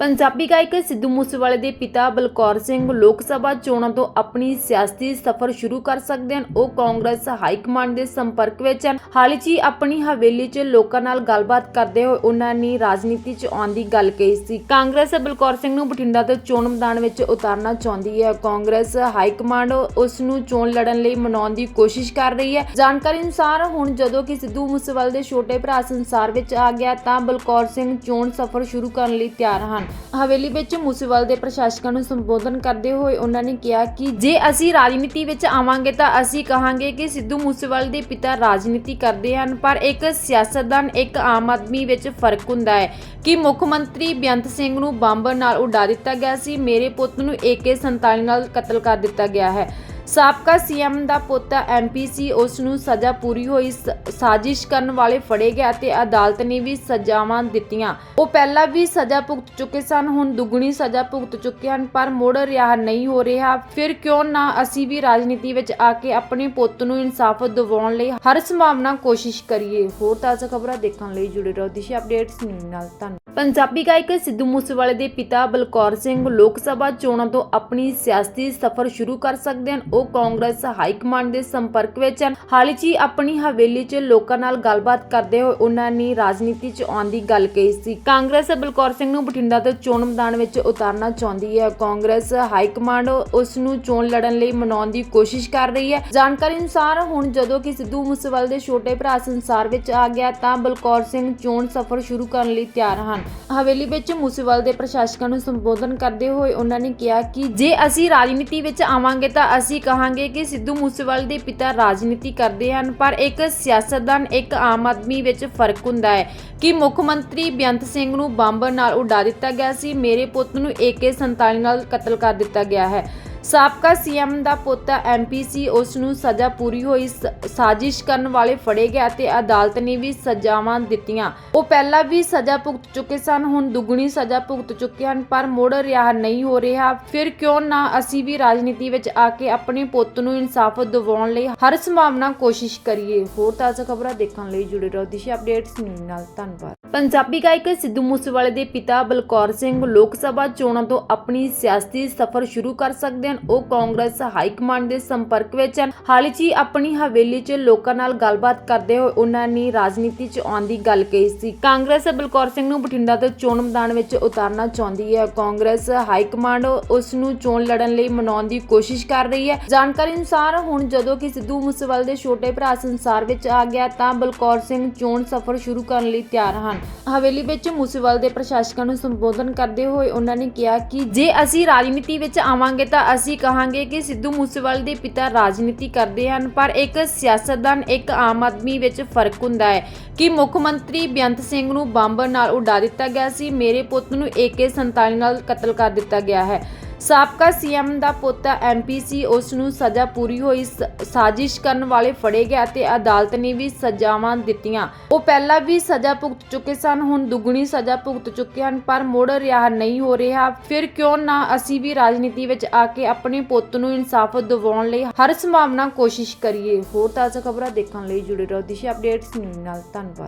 ਪੰਜਾਬੀ ਗਾਇਕ ਸਿੱਧੂ ਮੂਸੇਵਾਲੇ ਦੇ ਪਿਤਾ ਬਲਕੌਰ ਸਿੰਘ ਲੋਕ ਸਭਾ ਚੋਣਾਂ ਤੋਂ ਆਪਣੀ ਸਿਆਸੀ ਸਫ਼ਰ ਸ਼ੁਰੂ ਕਰ ਸਕਦੇ ਹਨ। ਉਹ ਕਾਂਗਰਸ ਹਾਈ ਕਮਾਂਡ ਦੇ ਸੰਪਰਕ ਵਿੱਚ ਹਨ। ਹਾਲ 'ਚ ਹੀ ਆਪਣੀ ਹਵੇਲੀ 'ਚ ਲੋਕਾਂ ਨਾਲ ਗੱਲਬਾਤ ਕਰਦੇ ਹੋਏ ਉਹਨਾਂ ਨੇ ਰਾਜਨੀਤੀ 'ਚ ਆਉਣ ਦੀ ਗੱਲ ਕਹੀ ਸੀ। ਕਾਂਗਰਸ ਬਲਕੌਰ ਸਿੰਘ ਨੂੰ ਬਠਿੰਡਾ ਤੋਂ ਚੋਣ ਮੈਦਾਨ ਵਿੱਚ ਉਤਾਰਨਾ ਚਾਹੁੰਦੀ ਹੈ। ਕਾਂਗਰਸ ਹਾਈ ਕਮਾਂਡ ਉਸ ਨੂੰ ਚੋਣ ਲੜਨ ਲਈ ਮਨਾਉਣ ਦੀ ਕੋਸ਼ਿਸ਼ ਕਰ ਰਹੀ ਹੈ। ਜਾਣਕਾਰੀ ਅਨੁਸਾਰ ਹੁਣ ਜਦੋਂ ਕਿ ਸਿੱਧੂ ਮੂਸੇਵਾਲੇ ਦੇ ਛੋਟੇ ਭਰਾ ਸੰਸਾਰ ਵਿੱਚ ਆ ਗਿਆ ਤਾਂ ਬਲਕੌਰ ਸਿੰਘ ਚੋਣ ਸਫ਼ਰ ਸ਼ੁਰੂ ਕਰਨ ਲਈ ਤਿਆਰ ਹਨ। ਹਵੇਲੀ ਵਿੱਚ ਮੂਸੇਵਾਲ ਦੇ ਪ੍ਰਸ਼ਾਸਕਾਂ ਨੂੰ ਸੰਬੋਧਨ ਕਰਦੇ ਹੋਏ ਉਹਨਾਂ ਨੇ ਕਿਹਾ ਕਿ ਜੇ ਅਸੀਂ ਰਾਜਨੀਤੀ ਵਿੱਚ ਆਵਾਂਗੇ ਤਾਂ ਅਸੀਂ ਕਹਾਂਗੇ ਕਿ ਸਿੱਧੂ ਮੂਸੇਵਾਲ ਦੇ ਪਿਤਾ ਰਾਜਨੀਤੀ ਕਰਦੇ ਹਨ, ਪਰ ਇੱਕ ਸਿਆਸਤਦਾਨ, ਇੱਕ ਆਮ ਆਦਮੀ ਵਿੱਚ ਫ਼ਰਕ ਹੁੰਦਾ ਹੈ ਕਿ ਮੁੱਖ ਮੰਤਰੀ ਬੇਅੰਤ ਸਿੰਘ ਨੂੰ ਬੰਬ ਨਾਲ ਉਡਾ ਦਿੱਤਾ ਗਿਆ ਸੀ, ਮੇਰੇ ਪੁੱਤ ਨੂੰ AK47 ਨਾਲ ਕਤਲ ਕਰ ਦਿੱਤਾ ਗਿਆ ਹੈ। ਸਾਬਕਾ ਸੀਐਮ ਦਾ ਪੁੱਤ ਐਮਪੀ ਸੀ ਉਸ ਨੂੰ ਸਜ਼ਾ ਪੂਰੀ ਹੋਈ ਸਾਜ਼ਿਸ਼ ਕਰਨ ਵਾਲੇ ਫੜੇ ਗਏ ਅਤੇ ਅਦਾਲਤ ਨੇ ਵੀ ਸਜ਼ਾਵਾਂ ਦਿੱਤੀਆਂ। ਉਹ ਪਹਿਲਾਂ ਵੀ ਸਜ਼ਾ ਭੁਗਤ ਚੁੱਕੇ ਸਨ, ਹੁਣ ਦੁੱਗਣੀ ਸਜ਼ਾ ਭੁਗਤ ਚੁੱਕੇ ਹਨ, ਪਰ ਮੁੜ ਰਿਹਾ ਨਹੀਂ ਹੋ ਰਿਹਾ। ਫਿਰ ਕਿਉਂ ਨਾ ਅਸੀਂ ਵੀ ਰਾਜਨੀਤੀ ਵਿੱਚ ਆ ਕੇ ਆਪਣੇ ਪੁੱਤ ਨੂੰ ਇਨਸਾਫ ਦਿਵਾਉਣ ਲਈ ਹਰ ਸੰਭਾਵਨਾ ਕੋਸ਼ਿਸ਼ ਕਰੀਏ। ਹੋਰ ਤਾਜ਼ਾ ਖਬਰਾਂ ਦੇਖਣ ਲਈ ਜੁੜੇ ਰਹੋ ਦਿਸ਼ਾ ਅਪਡੇਟਸ ਨਿਊਜ਼ ਨਾਲ। ਧੰਨਵਾਦ। ਪੰਜਾਬੀ ਗਾਇਕ ਸਿੱਧੂ ਮੂਸੇਵਾਲੇ ਦੇ ਪਿਤਾ ਬਲਕੌਰ ਸਿੰਘ ਲੋਕ ਸਭਾ ਚੋਣਾਂ ਤੋਂ ਆਪਣੀ ਸਿਆਸੀ ਸਫ਼ਰ ਸ਼ੁਰੂ ਕਰ ਸਕਦੇ ਹਨ। ਉਹ ਕਾਂਗਰਸ ਹਾਈ ਕਮਾਂਡ ਦੇ ਸੰਪਰਕ ਵਿੱਚ ਹਨ। ਹਾਲ 'ਚ ਹੀ ਆਪਣੀ ਹਵੇਲੀ 'ਚ ਲੋਕਾਂ ਨਾਲ ਗੱਲਬਾਤ ਕਰਦੇ ਹੋਏ ਉਹਨਾਂ ਨੇ ਰਾਜਨੀਤੀ 'ਚ ਆਉਣ ਦੀ ਗੱਲ ਕਹੀ ਸੀ। ਕਾਂਗਰਸ ਬਲਕੌਰ ਸਿੰਘ ਨੂੰ ਬਠਿੰਡਾ ਤੋਂ ਚੋਣ ਮੈਦਾਨ ਵਿੱਚ ਉਤਾਰਨਾ ਚਾਹੁੰਦੀ ਹੈ। ਕਾਂਗਰਸ ਹਾਈ ਕਮਾਂਡ ਉਸ ਨੂੰ ਚੋਣ ਲੜਨ ਲਈ ਮਨਾਉਣ ਦੀ ਕੋਸ਼ਿਸ਼ ਕਰ ਰਹੀ ਹੈ। ਜਾਣਕਾਰੀ ਅਨੁਸਾਰ ਹੁਣ ਜਦੋਂ ਕਿ ਸਿੱਧੂ ਮੂਸੇਵਾਲੇ ਦੇ ਛੋਟੇ ਭਰਾ ਸੰਸਾਰ ਵਿੱਚ ਆ ਗਿਆ ਤਾਂ ਬਲਕੌਰ ਸਿੰਘ ਚੋਣ ਸਫ਼ਰ ਸ਼ੁਰੂ ਕਰਨ ਲਈ ਤਿਆਰ ਹਨ। ਹਵੇਲੀ ਵਿੱਚ ਮੂਸੇਵਾਲ ਦੇ ਪ੍ਰਸ਼ਾਸਕਾਂ ਨੂੰ ਸੰਬੋਧਨ ਕਰਦੇ ਹੋਏ ਉਹਨਾਂ ਨੇ ਕਿਹਾ ਕਿ ਜੇ ਅਸੀਂ ਰਾਜਨੀਤੀ ਵਿੱਚ ਆਵਾਂਗੇ ਤਾਂ ਅਸੀਂ ਕਹਾਂਗੇ ਕਿ ਸਿੱਧੂ ਮੂਸੇਵਾਲੇ ਦੇ ਪਿਤਾ ਰਾਜਨੀਤੀ ਕਰਦੇ ਹਨ, ਪਰ ਇੱਕ ਸਿਆਸਤਦਾਨ, ਇੱਕ ਆਮ ਆਦਮੀ ਵਿੱਚ ਫ਼ਰਕ ਹੁੰਦਾ ਹੈ ਕਿ ਮੁੱਖ ਮੰਤਰੀ ਬੇਅੰਤ ਸਿੰਘ ਨੂੰ ਬੰਬ ਨਾਲ ਉਡਾ ਦਿੱਤਾ ਗਿਆ ਸੀ। ਮੇਰੇ ਪੁੱਤ ਨੂੰ AK47 ਨਾਲ ਕਤਲ ਕਰ ਦਿੱਤਾ ਗਿਆ ਹੈ। ਸਾਬਕਾ ਸੀਐਮ ਦਾ ਪੁੱਤ ਐਮਪੀ ਸੀ, ਉਸ ਨੂੰ ਸਜ਼ਾ ਪੂਰੀ ਹੋਈ ਸਾਜ਼ਿਸ਼ ਕਰਨ ਵਾਲੇ ਫੜੇ ਗਏ ਅਤੇ ਅਦਾਲਤ ਨੇ ਵੀ ਸਜ਼ਾਵਾਂ ਦਿੱਤੀਆਂ। ਉਹ ਪਹਿਲਾਂ ਵੀ ਸਜ਼ਾ ਭੁਗਤ ਚੁੱਕੇ ਸਨ, ਹੁਣ ਦੁੱਗਣੀ ਸਜ਼ਾ ਭੁਗਤ ਚੁੱਕੇ ਹਨ, ਪਰ ਮੁੜ ਰਿਹਾ ਨਹੀਂ ਹੋ ਰਿਹਾ। ਫਿਰ ਕਿਉਂ ਨਾ ਅਸੀਂ ਵੀ ਰਾਜਨੀਤੀ ਵਿੱਚ ਆ ਕੇ ਆਪਣੇ ਪੁੱਤ ਨੂੰ ਇਨਸਾਫ ਦਿਵਾਉਣ ਲਈ ਹਰ ਸੰਭਾਵਨਾ ਕੋਸ਼ਿਸ਼ ਕਰੀਏ। ਹੋਰ ਤਾਜ਼ਾ ਖਬਰਾਂ ਦੇਖਣ ਲਈ ਜੁੜੇ ਰਹੋ ਦਿਸ਼ਾ ਅਪਡੇਟਸ ਨਿਊਜ਼ ਨਾਲ। ਧੰਨਵਾਦ। ਪੰਜਾਬੀ ਗਾਇਕ ਸਿੱਧੂ ਮੂਸੇਵਾਲੇ ਦੇ ਪਿਤਾ ਬਲਕੌਰ ਸਿੰਘ ਲੋਕ ਸਭਾ ਚੋਣਾਂ ਤੋਂ ਆਪਣੀ ਸਿਆਸੀ ਸਫ਼ਰ ਸ਼ੁਰੂ ਕਰ ਸਕਦੇ ਹਨ। ਉਹ ਕਾਂਗਰਸ ਹਾਈ ਕਮਾਂਡ ਦੇ ਸੰਪਰਕ ਵਿੱਚ ਹਨ। ਹਾਲ 'ਚ ਹੀ ਆਪਣੀ ਹਵੇਲੀ 'ਚ ਲੋਕਾਂ ਨਾਲ ਗੱਲਬਾਤ ਕਰਦੇ ਹੋਏ ਉਹਨਾਂ ਨੇ ਰਾਜਨੀਤੀ 'ਚ ਆਉਣ ਦੀ ਗੱਲ ਕਹੀ ਸੀ। ਕਾਂਗਰਸ ਬਲਕੌਰ ਸਿੰਘ ਨੂੰ ਬਠਿੰਡਾ ਤੋਂ ਚੋਣ ਮੈਦਾਨ ਵਿੱਚ ਉਤਾਰਨਾ ਚਾਹੁੰਦੀ ਹੈ। ਕਾਂਗਰਸ ਹਾਈ ਕਮਾਂਡ ਉਸ ਨੂੰ ਚੋਣ ਲੜਨ ਲਈ ਮਨਾਉਣ ਦੀ ਕੋਸ਼ਿਸ਼ ਕਰ ਰਹੀ ਹੈ। ਜਾਣਕਾਰੀ ਅਨੁਸਾਰ ਹੁਣ ਜਦੋਂ ਕਿ ਸਿੱਧੂ ਮੂਸੇਵਾਲੇ ਦੇ ਛੋਟੇ ਭਰਾ ਸੰਸਾਰ ਵਿੱਚ ਆ ਗਿਆ ਤਾਂ ਬਲਕੌਰ ਸਿੰਘ ਚੋਣ ਸਫ਼ਰ ਸ਼ੁਰੂ ਕਰਨ ਲਈ ਤਿਆਰ ਹਨ। ਹਵੇਲੀ ਵਿੱਚ ਮੂਸੇਵਾਲ ਦੇ ਪ੍ਰਸ਼ਾਸਕਾਂ ਨੂੰ ਸੰਬੋਧਨ ਕਰਦੇ ਹੋਏ ਉਹਨਾਂ ਨੇ ਕਿਹਾ ਕਿ ਜੇ ਅਸੀਂ ਰਾਜਨੀਤੀ ਵਿੱਚ ਆਵਾਂਗੇ ਤਾਂ ਅਸੀਂ ਕਹਾਂਗੇ ਕਿ ਸਿੱਧੂ ਮੂਸੇਵਾਲੇ ਦੇ ਪਿਤਾ ਰਾਜਨੀਤੀ ਕਰਦੇ ਹਨ, ਪਰ ਇੱਕ ਸਿਆਸਤਦਾਨ, ਇੱਕ ਆਮ ਆਦਮੀ ਵਿੱਚ ਫ਼ਰਕ ਹੁੰਦਾ ਹੈ ਕਿ ਮੁੱਖ ਮੰਤਰੀ ਬੇਅੰਤ ਸਿੰਘ ਨੂੰ ਬੰਬ ਨਾਲ ਉਡਾ ਦਿੱਤਾ ਗਿਆ ਸੀ, ਮੇਰੇ ਪੁੱਤ ਨੂੰ AK47 ਨਾਲ ਕਤਲ ਕਰ ਦਿੱਤਾ ਗਿਆ ਹੈ। ਸਾਬਕਾ ਸੀਐਮ ਦਾ ਪੁੱਤ ਐਮਪੀ ਸੀ, ਉਸ ਨੂੰ ਸਜ਼ਾ ਪੂਰੀ ਹੋਈ ਸਾਜ਼ਿਸ਼ ਕਰਨ ਵਾਲੇ ਫੜੇ ਗਏ ਅਤੇ ਅਦਾਲਤ ਨੇ ਵੀ ਸਜ਼ਾਵਾਂ ਦਿੱਤੀਆਂ। ਉਹ ਪਹਿਲਾਂ ਵੀ ਸਜ਼ਾ ਭੁਗਤ ਚੁੱਕੇ ਸਨ, ਹੁਣ ਦੁੱਗਣੀ ਸਜ਼ਾ ਭੁਗਤ ਚੁੱਕੇ ਹਨ, ਪਰ ਮੁੜ ਰਿਹਾ ਨਹੀਂ ਹੋ ਰਿਹਾ। ਫਿਰ ਕਿਉਂ ਨਾ ਅਸੀਂ ਵੀ ਰਾਜਨੀਤੀ ਵਿੱਚ ਆ ਕੇ ਆਪਣੇ ਪੁੱਤ ਨੂੰ ਇਨਸਾਫ ਦਿਵਾਉਣ ਲਈ ਹਰ ਸੰਭਾਵਨਾ ਕੋਸ਼ਿਸ਼ ਕਰੀਏ। ਹੋਰ ਤਾਜ਼ਾ ਖਬਰਾਂ ਦੇਖਣ ਲਈ ਜੁੜੇ ਰਹੋ ਦਿਸ਼ਾ ਅਪਡੇਟਸ ਨਿਊਜ਼ ਨਾਲ। ਧੰਨਵਾਦ।